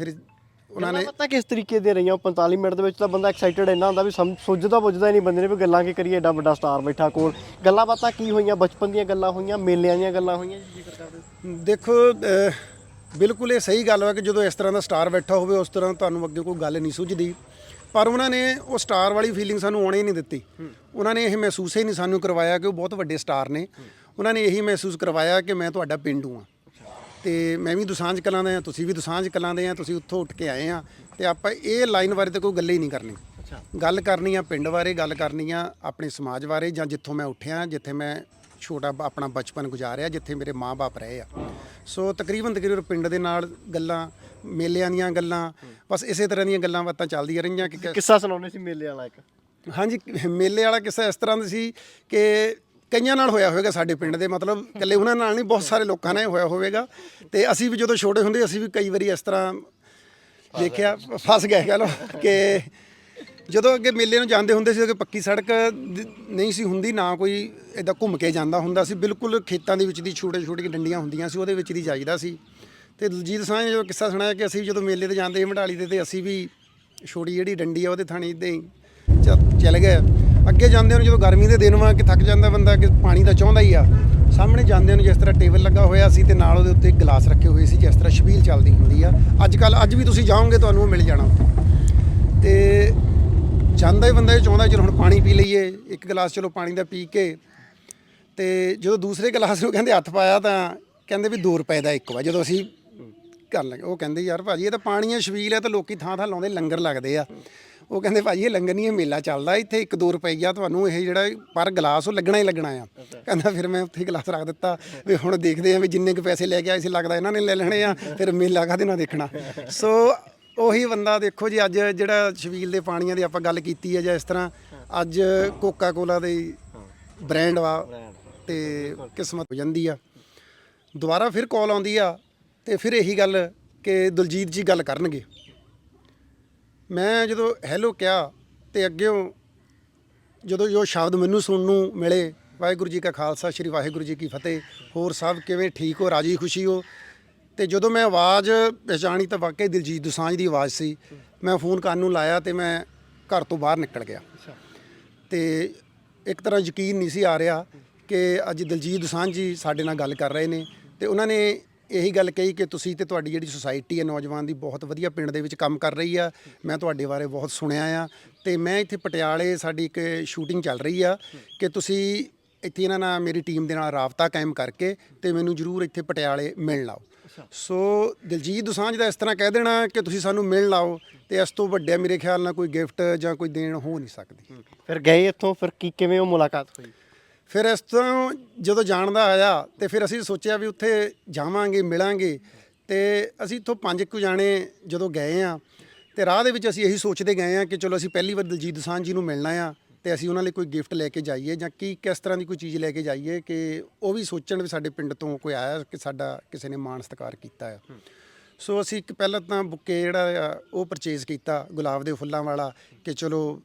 ਫਿਰ ਉਹਨਾਂ ਨੇ ਪਤਾ ਕਿਸ ਤਰੀਕੇ ਦੇ ਰਹੀਆਂ? 45 ਮਿੰਟ ਦੇ ਵਿੱਚ ਤਾਂ ਬੰਦਾ ਐਕਸਾਈਟਡ ਇੰਨਾ ਹੁੰਦਾ ਵੀ ਸੁੱਝਦਾ ਪੁੱਜਦਾ ਹੀ ਨਹੀਂ ਬੰਦੇ ਨੇ ਵੀ ਗੱਲਾਂ ਕੀ ਕਰੀਏ ਏਡਾ ਵੱਡਾ ਸਟਾਰ ਬੈਠਾ ਕੋਲ। ਗੱਲਾਂ ਬਾਤਾਂ ਕੀ ਹੋਈਆਂ? ਬਚਪਨ ਦੀਆਂ ਗੱਲਾਂ ਹੋਈਆਂ ਮੇਲਿਆਂ ਦੀਆਂ ਗੱਲਾਂ ਹੋਈਆਂ? ਜੀ ਜ਼ਿਕਰ ਕਰਦੇ ਦੇਖੋ ਬਿਲਕੁਲ ਇਹ ਸਹੀ ਗੱਲ ਹੈ ਕਿ ਜਦੋਂ ਇਸ ਤਰ੍ਹਾਂ ਦਾ ਸਟਾਰ ਬੈਠਾ ਹੋਵੇ ਉਸ ਤਰ੍ਹਾਂ ਤੁਹਾਨੂੰ ਅੱਗੇ ਕੋਈ ਗੱਲ ਨਹੀਂ ਸੁਝਦੀ। ਪਰ ਉਹਨਾਂ ਨੇ ਉਹ ਸਟਾਰ ਵਾਲੀ ਫੀਲਿੰਗ ਸਾਨੂੰ ਆਉਣੇ ਨਹੀਂ ਦਿੱਤੀ। ਉਹਨਾਂ ਨੇ ਇਹ ਮਹਿਸੂਸ ਹੀ ਨਹੀਂ ਸਾਨੂੰ ਕਰਵਾਇਆ ਕਿ ਉਹ ਬਹੁਤ ਵੱਡੇ ਸਟਾਰ ਨੇ। ਉਹਨਾਂ ਨੇ ਇਹੀ ਮਹਿਸੂਸ ਕਰਵਾਇਆ ਕਿ ਮੈਂ ਤੁਹਾਡਾ ਪਿੰਡੂ ਹਾਂ। ਤੇ ਮੈਂ ਵੀ ਦੁਸਾਂਝ ਕਲਾਂ ਦਾ ਹਾਂ ਤੁਸੀਂ ਵੀ ਦੁਸਾਂਝ ਕਲਾਂ ਦੇ ਆ ਤੁਸੀਂ ਉੱਥੋਂ ਉੱਠ ਕੇ ਆਏ ਆ ਤੇ ਆਪਾਂ ਇਹ ਲਾਈਨ ਬਾਰੇ ਤਾਂ ਕੋਈ ਗੱਲ ਹੀ ਨਹੀਂ ਕਰਨੀ ਗੱਲ ਕਰਨੀ ਆ ਪਿੰਡ ਬਾਰੇ ਗੱਲ ਕਰਨੀ ਆ ਆਪਣੇ ਸਮਾਜ ਬਾਰੇ ਜਾਂ ਜਿੱਥੋਂ ਮੈਂ ਉੱਠਿਆ ਜਿੱਥੇ ਮੈਂ ਛੋਟਾ ਆਪਣਾ ਬਚਪਨ ਗੁਜ਼ਾਰਿਆ ਜਿੱਥੇ ਮੇਰੇ ਮਾਪੇ ਰਹੇ ਆ। ਸੋ ਤਕਰੀਬਨ ਤਕਰੀਬਨ ਪਿੰਡ ਦੇ ਨਾਲ ਗੱਲਾਂ ਮੇਲਿਆਂ ਦੀਆਂ ਗੱਲਾਂ ਬਸ ਇਸੇ ਤਰ੍ਹਾਂ ਦੀਆਂ ਗੱਲਾਂ ਬਾਤਾਂ ਚੱਲਦੀਆਂ ਰਹੀਆਂ ਕਿ ਕਿੱਸਾ ਸੁਣਾਉਂਦੇ ਸੀ ਮੇਲੇ ਵਾਲਾ ਇੱਕ? ਹਾਂਜੀ ਮੇਲੇ ਵਾਲਾ ਕਿੱਸਾ ਇਸ ਤਰ੍ਹਾਂ ਦਾ ਸੀ ਕਿ ਕਈਆਂ ਨਾਲ ਹੋਇਆ ਹੋਵੇਗਾ, ਸਾਡੇ ਪਿੰਡ ਦੇ ਮਤਲਬ ਇਕੱਲੇ ਉਹਨਾਂ ਨਾਲ ਨਹੀਂ, ਬਹੁਤ ਸਾਰੇ ਲੋਕਾਂ ਨਾਲ ਹੋਇਆ ਹੋਵੇਗਾ। ਤੇ ਅਸੀਂ ਵੀ ਜਦੋਂ ਛੋਟੇ ਹੁੰਦੇ, ਅਸੀਂ ਵੀ ਕਈ ਵਾਰੀ ਇਸ ਤਰ੍ਹਾਂ ਦੇਖਿਆ, ਫਸ ਗਏ, ਕਹ ਲੋ ਕਿ ਜਦੋਂ ਅੱਗੇ ਮੇਲੇ ਨੂੰ ਜਾਂਦੇ ਹੁੰਦੇ ਸੀ ਕਿ ਪੱਕੀ ਸੜਕ ਨਹੀਂ ਸੀ ਹੁੰਦੀ, ਨਾ ਕੋਈ ਇਦਾਂ ਘੁੰਮ ਕੇ ਜਾਂਦਾ ਹੁੰਦਾ ਸੀ। ਬਿਲਕੁਲ ਖੇਤਾਂ ਦੇ ਵਿੱਚ ਦੀ ਛੋਟੇ ਛੋਟੇ ਡੰਡੀਆਂ ਹੁੰਦੀਆਂ ਸੀ, ਉਹਦੇ ਵਿੱਚ ਦੀ ਜਾਈਦਾ ਸੀ। ਤੇ ਦਲਜੀਤ ਸਿੰਘ ਨੇ ਜੋ ਕਿੱਸਾ ਸੁਣਾਇਆ ਕਿ ਅਸੀਂ ਜਦੋਂ ਮੇਲੇ ਤੇ ਜਾਂਦੇ ਸੀ ਮਢਾਲੀ ਦੇ, ਤੇ ਅਸੀਂ ਵੀ ਛੋਟੀ ਜਿਹੜੀ ਡੰਡੀ ਆ, ਉਹਦੇ ਥਾਣੀ ਇਦਾਂ ਹੀ ਚਲ ਗਏ। ਅੱਗੇ ਜਾਂਦੇ ਨੂੰ ਜਦੋਂ ਗਰਮੀ ਦੇ ਦਿਨ ਵਾ ਕਿ ਥੱਕ ਜਾਂਦਾ ਬੰਦਾ ਕਿ ਪਾਣੀ ਤਾਂ ਚਾਹੁੰਦਾ ਹੀ ਆ, ਸਾਹਮਣੇ ਜਾਂਦੇ ਨੂੰ ਜਿਸ ਤਰ੍ਹਾਂ ਟੇਬਲ ਲੱਗਾ ਹੋਇਆ ਸੀ ਤੇ ਨਾਲ ਉਹਦੇ ਉੱਤੇ ਗਲਾਸ ਰੱਖੇ ਹੋਏ ਸੀ ਜਿਸ ਤਰ੍ਹਾਂ ਛਬੀਲ ਚੱਲਦੀ ਹੁੰਦੀ ਆ। ਅੱਜ ਕੱਲ ਅੱਜ ਵੀ ਤੁਸੀਂ ਜਾਓਗੇ ਤੁਹਾਨੂੰ ਉਹ ਮਿਲ ਜਾਣਾ ਉੱਥੇ। ਤੇ ਜਾਂਦਾ ਹੀ ਬੰਦਾ ਇਹ ਚਾਹੁੰਦਾ, ਚਲੋ ਹੁਣ ਪਾਣੀ ਪੀ ਲਈਏ, ਇੱਕ ਗਲਾਸ ਚਲੋ ਪਾਣੀ ਦਾ ਪੀ ਕੇ। ਤੇ ਜਦੋਂ ਦੂਸਰੇ ਗਲਾਸ ਨੂੰ ਕਹਿੰਦੇ ਹੱਥ ਪਾਇਆ ਤਾਂ ਕਹਿੰਦੇ ਵੀ 2 ਰੁਪਏ ਦਾ ਇੱਕ ਵਾ, ਜਦੋਂ ਅਸੀਂ ਕਰ ਲਾਂਗੇ, ਉਹ ਕਹਿੰਦੇ ਯਾਰ ਭਾਜੀ ਇਹ ਤਾਂ ਪਾਣੀ ਹੈ ਛਬੀਲ ਹੈ ਤਾਂ ਲੋਕੀ ਥਾਂ ਥਾਂ ਲਾਉਂਦੇ, ਲੰਗਰ ਲੱਗਦੇ ਆ। ਉਹ ਕਹਿੰਦੇ ਭਾਜੀ, ਇਹ ਲੰਗਰ ਨਹੀਂ ਇਹ ਮੇਲਾ ਚੱਲਦਾ ਇੱਥੇ 1-2 ਰੁਪਈਆ ਤੁਹਾਨੂੰ ਇਹ ਜਿਹੜਾ ਪਰ ਗਲਾਸ ਉਹ ਲੱਗਣਾ ਹੀ ਲੱਗਣਾ ਆ। ਕਹਿੰਦਾ ਫਿਰ ਮੈਂ ਉੱਥੇ ਗਲਾਸ ਰੱਖ ਦਿੱਤਾ, ਵੀ ਹੁਣ ਦੇਖਦੇ ਆ ਵੀ ਜਿੰਨੇ ਕੁ ਪੈਸੇ ਲੈ ਕੇ ਆਏ ਸੀ, ਲੱਗਦਾ ਇਹਨਾਂ ਨੇ ਲੈ ਲੈਣੇ ਆ, ਫਿਰ ਮੇਲਾ ਕਾਹਦੇ ਨਾਲ ਦੇਖਣਾ। ਸੋ ਉਹੀ ਬੰਦਾ ਦੇਖੋ ਜੀ, ਅੱਜ ਜਿਹੜਾ ਛਬੀਲ ਦੇ ਪਾਣੀਆਂ ਦੀ ਆਪਾਂ ਗੱਲ ਕੀਤੀ ਹੈ ਜਾਂ ਇਸ ਤਰ੍ਹਾਂ, ਅੱਜ ਕੋਕਾ ਕੋਲਾ ਦੇ ਬ੍ਰਾਂਡ ਵਾ ਤੇ ਕਿਸਮਤ ਹੋ ਜਾਂਦੀ ਆ। ਦੁਬਾਰਾ ਫਿਰ ਕਾਲ ਆਉਂਦੀ ਆ ਤੇ ਫਿਰ ਇਹੀ ਗੱਲ ਕਿ ਦਲਜੀਤ ਜੀ ਗੱਲ ਕਰਨਗੇ। ਮੈਂ ਜਦੋਂ ਹੈਲੋ ਕਿਹਾ ਤੇ ਅੱਗਿਓਂ ਜਦੋਂ ਜੋ ਸ਼ਬਦ ਮੈਨੂੰ ਸੁਣਨ ਨੂੰ ਮਿਲੇ ਵਾਹਿਗੁਰੂ ਜੀ ਕਾ ਖਾਲਸਾ ਸ੍ਰੀ ਵਾਹਿਗੁਰੂ ਜੀ ਕੀ ਫਤਿਹ ਹੋਰ ਸਭ ਕਿਵੇਂ ਠੀਕ ਹੋ ਰਾਜੀ ਖੁਸ਼ੀ ਹੋ? ਤੇ ਜਦੋਂ ਮੈਂ ਆਵਾਜ਼ ਪਛਾਣੀ ਤਾਂ ਵਾਕਈ ਦਿਲਜੀਤ ਦੁਸਾਂਝ ਦੀ ਆਵਾਜ਼ ਸੀ। ਮੈਂ ਫੋਨ ਕਰਨ ਨੂੰ ਲਾਇਆ ਤੇ ਮੈਂ ਘਰ ਤੋਂ ਬਾਹਰ ਨਿਕਲ ਗਿਆ। ਤੇ ਇੱਕ ਤਰ੍ਹਾਂ ਯਕੀਨ ਨਹੀਂ ਸੀ ਆ ਰਿਹਾ ਕਿ ਅੱਜ ਦਲਜੀਤ ਦੁਸਾਂਝ ਜੀ ਸਾਡੇ ਨਾਲ ਗੱਲ ਕਰ ਰਹੇ ਨੇ ਤੇ ਉਹਨਾਂ ਨੇ ਇਹੀ ਗੱਲ ਕਹੀ ਕਿ ਤੁਸੀਂ ਤੇ ਤੁਹਾਡੀ ਜਿਹੜੀ ਸੁਸਾਇਟੀ ਹੈ ਨੌਜਵਾਨ ਦੀ ਬਹੁਤ ਵਧੀਆ ਪਿੰਡ ਦੇ ਵਿੱਚ ਕੰਮ ਕਰ ਰਹੀ ਆ। ਮੈਂ ਤੁਹਾਡੇ ਬਾਰੇ ਬਹੁਤ ਸੁਣਿਆ ਆ ਤੇ ਮੈਂ ਇੱਥੇ ਪਟਿਆਲੇ ਸਾਡੀ ਇੱਕ ਸ਼ੂਟਿੰਗ ਚੱਲ ਰਹੀ ਆ ਕਿ ਤੁਸੀਂ ਇੱਥੇ ਇਹਨਾਂ ਨਾਲ ਮੇਰੀ ਟੀਮ ਦੇ ਨਾਲ ਰਾਬਤਾ ਕਾਇਮ ਕਰਕੇ ਤੇ ਮੈਨੂੰ ਜਰੂਰ ਇੱਥੇ ਪਟਿਆਲੇ ਮਿਲਣ ਲਾਓ। ਸੋ ਦਿਲਜੀਤ ਦੁਸਾਂਝ ਦਾ ਇਸ ਤਰ੍ਹਾਂ ਕਹਿ ਦੇਣਾ ਕਿ ਤੁਸੀਂ ਸਾਨੂੰ ਮਿਲਣ ਲਾਓ ਤੇ ਇਸ ਤੋਂ ਵੱਡਿਆ ਮੇਰੇ ਖਿਆਲ ਨਾਲ ਕੋਈ ਗਿਫਟ ਜਾਂ ਕੋਈ ਦੇਣ ਹੋ ਨਹੀਂ ਸਕਦੀ। ਫਿਰ ਗਏ ਇੱਥੋਂ ਫਿਰ ਕੀ ਕਿਵੇਂ ਉਹ ਮੁਲਾਕਾਤ ਹੋਈ? ਫਿਰ ਇਸ ਤੋਂ ਜਦੋਂ ਜਾਣ ਦਾ ਆਇਆ ਤੇ ਫਿਰ ਅਸੀਂ ਸੋਚਿਆ ਵੀ ਉੱਥੇ ਜਾਵਾਂਗੇ ਮਿਲਾਂਗੇ ਤੇ ਅਸੀਂ ਇੱਥੋਂ ਪੰਜ ਕੁ ਜਾਣੇ ਜਦੋਂ ਗਏ ਆ ਤੇ ਰਾਹ ਦੇ ਵਿੱਚ ਅਸੀਂ ਇਹੀ ਸੋਚਦੇ ਗਏ ਆ ਕਿ ਚਲੋ ਅਸੀਂ ਪਹਿਲੀ ਵਾਰ ਦਲਜੀਤ ਦੋਸਾਂਝ ਜੀ ਨੂੰ ਮਿਲਣਾ ਆ ਤੇ ਅਸੀਂ ਉਹਨਾਂ ਲਈ ਕੋਈ ਗਿਫਟ ਲੈ ਕੇ ਜਾਈਏ ਜਾਂ ਕੀ ਕਿਸ ਤਰ੍ਹਾਂ ਦੀ ਕੋਈ ਚੀਜ਼ ਲੈ ਕੇ ਜਾਈਏ ਕਿ ਉਹ ਵੀ ਸੋਚਣ ਵੀ ਸਾਡੇ ਪਿੰਡ ਤੋਂ ਕੋਈ ਆਇਆ ਕਿ ਸਾਡਾ ਕਿਸੇ ਨੇ ਮਾਣ ਸਤਿਕਾਰ ਕੀਤਾ ਆ। ਸੋ ਅਸੀਂ ਇੱਕ ਪਹਿਲਾਂ ਤਾਂ ਬੁੱਕੇ ਜਿਹੜਾ ਆ ਉਹ ਪਰਚੇਜ਼ ਕੀਤਾ ਗੁਲਾਬ ਦੇ ਫੁੱਲਾਂ ਵਾਲਾ ਕਿ ਚਲੋ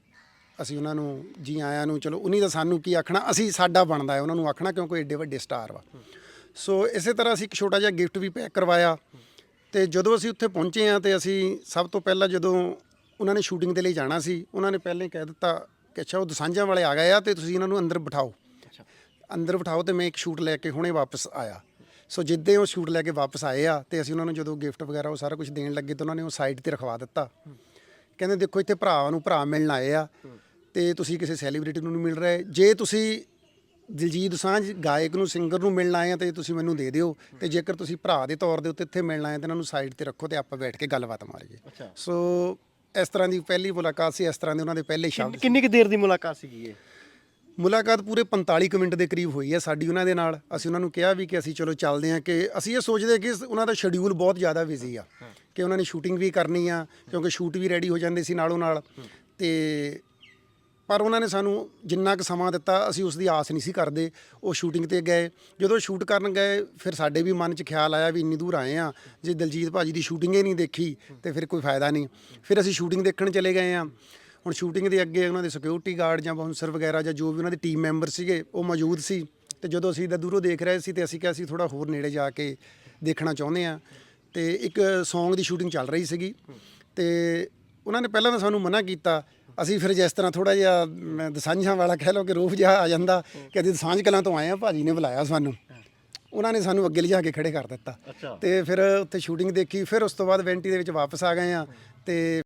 ਅਸੀਂ ਉਹਨਾਂ ਨੂੰ ਜੀ ਆਇਆਂ ਨੂੰ ਚਲੋ ਉਨੀ ਦਾ ਸਾਨੂੰ ਕੀ ਆਖਣਾ ਅਸੀਂ ਸਾਡਾ ਬਣਦਾ ਹੈ ਉਹਨਾਂ ਨੂੰ ਆਖਣਾ ਕਿਉਂਕਿ ਏਡੇ ਵੱਡੇ ਸਟਾਰ ਵਾ। ਸੋ ਇਸੇ ਤਰ੍ਹਾਂ ਅਸੀਂ ਇੱਕ ਛੋਟਾ ਜਿਹਾ ਗਿਫਟ ਵੀ ਪੈਕ ਕਰਵਾਇਆ ਤੇ ਜਦੋਂ ਅਸੀਂ ਉੱਥੇ ਪਹੁੰਚੇ ਆ ਤੇ ਅਸੀਂ ਸਭ ਤੋਂ ਪਹਿਲਾਂ ਜਦੋਂ ਉਹਨਾਂ ਨੇ ਸ਼ੂਟਿੰਗ ਦੇ ਲਈ ਜਾਣਾ ਸੀ ਉਹਨਾਂ ਨੇ ਪਹਿਲਾਂ ਹੀ ਕਹਿ ਦਿੱਤਾ ਕਿ ਅੱਛਾ ਉਹ ਦਸਾਂਝਾਂ ਵਾਲੇ ਆ ਗਏ ਆ ਤੇ ਤੁਸੀਂ ਇਹਨਾਂ ਨੂੰ ਅੰਦਰ ਬਿਠਾਓ। ਅੰਦਰ ਬਿਠਾਓ ਤੇ ਮੈਂ ਇੱਕ ਸ਼ੂਟ ਲੈ ਕੇ ਹੁਣੇ ਵਾਪਸ ਆਇਆ। ਸੋ ਜਿੱਦੇ ਉਹ ਸ਼ੂਟ ਲੈ ਕੇ ਵਾਪਸ ਆਏ ਆ ਤੇ ਅਸੀਂ ਉਹਨਾਂ ਨੂੰ ਜਦੋਂ ਗਿਫਟ ਵਗੈਰਾ ਉਹ ਸਾਰਾ ਕੁਝ ਦੇਣ ਲੱਗੇ ਤਾਂ ਉਹਨਾਂ ਨੇ ਉਹ ਸਾਈਡ ਤੇ ਰਖਵਾ ਦਿੱਤਾ। ਕਹਿੰਦੇ ਦੇਖੋ ਇੱਥੇ ਭਰਾਵਾਂ ਨੂੰ ਭਰਾ ਮਿਲਣ ਆਏ ਆ। ਤੇ ਤੁਸੀਂ ਕਿਸੇ ਸੈਲੀਬ੍ਰਿਟੀ ਨੂੰ ਨਹੀਂ ਮਿਲ ਰਹੇ। ਜੇ ਤੁਸੀਂ ਦਿਲਜੀਤ ਦੁਸਾਂਝ ਗਾਇਕ ਨੂੰ ਸਿੰਗਰ ਨੂੰ ਮਿਲਣ ਆਏ ਆ ਤੇ ਤੁਸੀਂ ਮੈਨੂੰ ਦੇ ਦਿਓ ਤੇ ਜੇਕਰ ਤੁਸੀਂ ਭਰਾ ਦੇ ਤੌਰ ਦੇ ਉੱਤੇ ਇੱਥੇ ਮਿਲਣ ਆਏ ਤਾਂ ਇਹਨਾਂ ਨੂੰ ਸਾਈਡ ਤੇ ਰੱਖੋ ਤੇ ਆਪਾਂ ਬੈਠ ਕੇ ਗੱਲਬਾਤ ਮਾਰੀਏ। ਸੋ ਇਸ ਤਰ੍ਹਾਂ ਦੀ ਪਹਿਲੀ ਮੁਲਾਕਾਤ ਸੀ ਇਸ ਤਰ੍ਹਾਂ ਦੇ ਉਹਨਾਂ ਦੇ ਪਹਿਲੇ ਸ਼ਬਦ ਕਿੰਨੀ ਕੁ ਦੇਰ ਦੀ ਮੁਲਾਕਾਤ ਸੀਗੀ ਇਹ? ਮੁਲਾਕਾਤ ਪੂਰੇ 45 ਕੁ ਮਿੰਟ ਦੇ ਕਰੀਬ ਹੋਈ ਹੈ ਸਾਡੀ ਉਹਨਾਂ ਦੇ ਨਾਲ। ਅਸੀਂ ਉਹਨਾਂ ਨੂੰ ਕਿਹਾ ਵੀ ਕਿ ਅਸੀਂ ਚਲੋ ਚੱਲਦੇ ਹਾਂ ਕਿ ਅਸੀਂ ਇਹ ਸੋਚਦੇ ਕਿ ਉਹਨਾਂ ਦਾ ਸ਼ਡਿਊਲ ਬਹੁਤ ਜ਼ਿਆਦਾ ਬਿਜ਼ੀ ਆ। ਕਿ ਉਹਨਾਂ ਨੇ ਸ਼ੂਟਿੰਗ ਵੀ ਕਰਨੀ ਆ ਕਿਉਂਕਿ ਸ਼ੂਟ ਵੀ ਰੈਡੀ ਹੋ ਜਾਂਦੇ ਸੀ ਨਾਲੋਂ ਨਾਲ। ਤੇ ਪਰ ਉਹਨਾਂ ਨੇ ਸਾਨੂੰ ਜਿੰਨਾ ਕੁ ਸਮਾਂ ਦਿੱਤਾ, ਅਸੀਂ ਉਸ ਦੀ ਆਸ ਨਹੀਂ ਸੀ ਕਰਦੇ। ਉਹ ਸ਼ੂਟਿੰਗ ਤੇ ਗਏ। ਜਦੋਂ ਸ਼ੂਟ ਕਰਨ ਗਏ, ਫਿਰ ਸਾਡੇ ਵੀ ਮਨ 'ਚ ਖਿਆਲ ਆਇਆ ਵੀ ਇੰਨੀ ਦੂਰ ਆਏ ਆ ਜੇ ਦਲਜੀਤ ਭਾਜੀ ਦੀ ਸ਼ੂਟਿੰਗ ਹੀ ਨਹੀਂ ਦੇਖੀ, ਤੇ ਫਿਰ ਕੋਈ ਫਾਇਦਾ ਨਹੀਂ। ਫਿਰ ਅਸੀਂ ਸ਼ੂਟਿੰਗ ਦੇਖਣ ਚਲੇ ਗਏ ਆ ਹੁਣ ਸ਼ੂਟਿੰਗ ਦੇ ਅੱਗੇ ਉਹਨਾਂ ਦੇ ਸਿਕਿਉਰਿਟੀ ਗਾਰਡ ਜਾਂ ਬਾਉਂਸਰ ਵਗੈਰਾ ਜਾਂ ਜੋ ਵੀ ਉਹਨਾਂ ਦੇ ਟੀਮ ਮੈਂਬਰ ਸੀਗੇ, ਉਹ ਮੌਜੂਦ ਸੀ। ਤੇ ਜਦੋਂ ਅਸੀਂ ਦਾ ਦੂਰੋਂ ਦੇਖ ਰਹੇ ਸੀ, ਤੇ ਅਸੀਂ ਕਿਹਾ ਸੀ ਥੋੜਾ ਹੋਰ ਨੇੜੇ ਜਾ ਕੇ ਦੇਖਣਾ ਚਾਹੁੰਦੇ ਆ ਤੇ ਇੱਕ Song ਦੀ ਸ਼ੂਟਿੰਗ ਚੱਲ ਰਹੀ ਸੀਗੀ। ਤੇ ਉਹਨਾਂ ਨੇ ਪਹਿਲਾਂ ਤਾਂ ਸਾਨੂੰ ਮਨਾ ਕੀਤਾ ਅਸੀਂ ਫਿਰ ਜਿਸ ਤਰ੍ਹਾਂ ਥੋੜਾ ਜਿਹਾ ਮ, ਦਸਾਂਝਾਂ ਵਾਲਾ ਕਹਿ ਲਓ ਕਿ ਰੂਪ ਜਿਹਾ ਆ ਜਾਂਦਾ ਕਿ ਅਸੀਂ ਦਸਾਂਝ ਕਲਾਂ ਤੋਂ ਆਏ ਆ ਭਾਜੀ ਨੇ ਬੁਲਾਇਆ ਸਾਨੂੰ। ਉਹਨਾਂ ਨੇ ਸਾਨੂੰ ਅੱਗੇ ਲਿਜਾ ਕੇ ਖੜੇ ਕਰ ਦਿੱਤਾ। ਤੇ ਫਿਰ ਉੱਥੇ ਸ਼ੂਟਿੰਗ ਦੇਖੀ ਫਿਰ ਉਸ ਤੋਂ ਬਾਅਦ ਵੈਂਟੀ ਦੇ ਵਿੱਚ ਵਾਪਸ ਆ ਗਏ ਆ ਤੇ